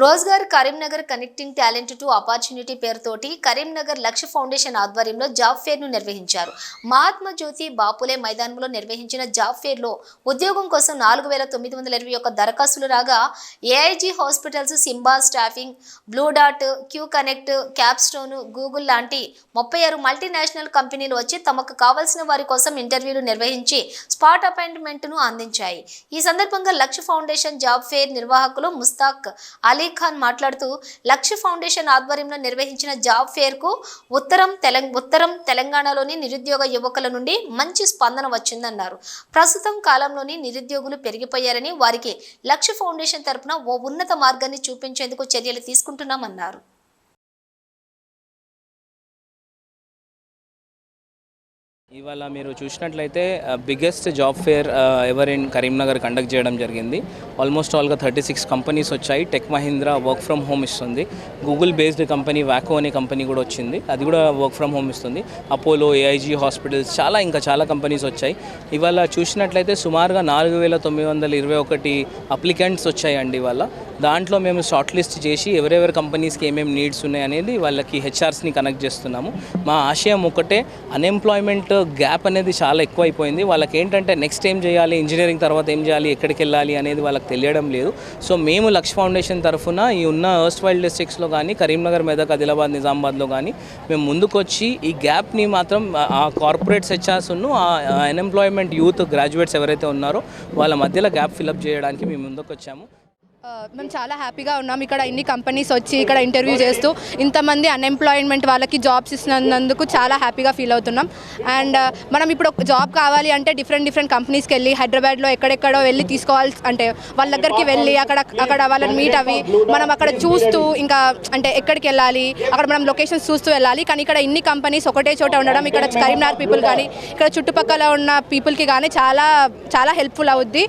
Rozgar Karimnagar connecting talent to opportunity పేరుతోటి కరీంనగర్ లక్ష్య foundation ఆధ్వర్యంలో జాబ్ ఫేర్ను నిర్వహించారు. మహాత్మా జ్యోతి బాపులే మైదానంలో నిర్వహించిన జాబ్ ఫేర్లో ఉద్యోగం కోసం నాలుగు వేల తొమ్మిది వందల ఇరవై ఒక్క దరఖాస్తులు రాగా AIG hospitals Simba staffing blue dot Q connect Capstone Google లాంటి ముప్పై ఆరు మల్టీనేషనల్ కంపెనీలు వచ్చి తమకు కావాల్సిన వారి కోసం ఇంటర్వ్యూలు నిర్వహించి స్పాట్ అపాయింట్మెంట్ను అందించాయి. ఈ సందర్భంగా లక్ష్య ఫౌండేషన్ జాబ్ ఫేర్ నిర్వాహకులు ముస్తాక్ అలీ ఖాన్ మాట్లాడుతూ లక్ష్య ఫౌండేషన్ ఆధ్వర్యంలో నిర్వహించిన జాబ్ ఫేర్కు ఉత్తరం తెలం ఉత్తరం తెలంగాణలోని నిరుద్యోగ యువకుల నుండి మంచి స్పందన వచ్చిందన్నారు. ప్రస్తుతం కాలంలోని నిరుద్యోగులు పెరిగిపోయారని వారికి లక్ష్య ఫౌండేషన్ తరపున ఓ ఉన్నత మార్గాన్ని చూపించేందుకు చర్యలు తీసుకుంటున్నామన్నారు. ఇవాళ మీరు చూసినట్లయితే biggest job fair ever in Karimnagar conduct చేయడం జరిగింది. ఆల్మోస్ట్ ఆల్గా థర్టీ సిక్స్ కంపెనీస్ వచ్చాయి. Tech Mahindra work from home ఇస్తుంది. గూగుల్ బేస్డ్ కంపెనీ వ్యాకో అనే కంపెనీ కూడా వచ్చింది. అది కూడా వర్క్ ఫ్రమ్ హోమ్ ఇస్తుంది. అపోలో ఏఐజీ హాస్పిటల్స్ చాలా ఇంకా చాలా కంపెనీస్ వచ్చాయి. ఇవాళ చూసినట్లయితే సుమారుగా నాలుగు వేల తొమ్మిది వందల ఇరవై ఒకటి అప్లికెంట్స్ వచ్చాయండి ఇవాళ. దాంట్లో మేము షార్ట్ లిస్ట్ చేసి ఎవరెవరి కంపెనీస్కి ఏమేమి నీడ్స్ ఉన్నాయి అనేది వాళ్ళకి హెచ్ఆర్స్ని కనెక్ట్ చేస్తున్నాము. మా ఆశయం ఒకటే అన్ఎంప్లాయ్మెంట్ గ్యాప్ అనేది చాలా ఎక్కువైపోయింది. వాళ్ళకి ఏంటంటే నెక్స్ట్ ఏం చేయాలి? ఇంజనీరింగ్ తర్వాత ఏం చేయాలి? ఎక్కడికి వెళ్ళాలి? అనేది వాళ్ళకి తెలియడం లేదు. సో మేము లక్ష్ ఫౌండేషన్ తరఫున ఈ ఉన్న అర్స్ట్ వైల్డ్ డిస్ట్రిక్ట్స్లో కానీ కరీంనగర్ మెదక్ ఆదిలాబాద్ నిజామాబాద్లో కానీ మేము ముందుకొచ్చి ఈ గ్యాప్ని మాత్రం ఆ కార్పొరేట్స్ హెచ్ఆర్స్ ఆ అన్ఎంప్లాయ్మెంట్ యూత్ గ్రాడ్యుయేట్స్ ఎవరైతే ఉన్నారో వాళ్ళ మధ్యలో గ్యాప్ ఫిలప్ చేయడానికి మేము ముందుకు వచ్చాము మేము చాలా హ్యాపీగా ఉన్నాం. ఇక్కడ ఇన్ని కంపెనీస్ వచ్చి ఇక్కడ ఇంటర్వ్యూ చేస్తూ ఇంతమంది అన్ఎంప్లాయ్మెంట్ వాళ్ళకి జాబ్స్ ఇస్తున్నందుకు చాలా హ్యాపీగా ఫీల్ అవుతున్నాం. అండ్ మనం ఇప్పుడు జాబ్ కావాలి అంటే డిఫరెంట్ డిఫరెంట్ కంపెనీస్కి వెళ్ళి హైదరాబాద్లో ఎక్కడెక్కడో వెళ్ళి తీసుకోవాలి అంటే వాళ్ళ దగ్గరికి వెళ్ళి అక్కడ అక్కడ వాళ్ళని మీట్ అవి మనం అక్కడ చూస్తూ ఇంకా అంటే ఎక్కడికి వెళ్ళాలి అక్కడ మనం లొకేషన్స్ చూస్తూ వెళ్ళాలి. కానీ ఇక్కడ ఇన్ని కంపెనీస్ ఒకటే చోట ఉండడం ఇక్కడ కరీంనగర్ పీపుల్ కానీ ఇక్కడ చుట్టుపక్కల ఉన్న పీపుల్కి కానీ చాలా చాలా హెల్ప్ఫుల్ అవుద్ది.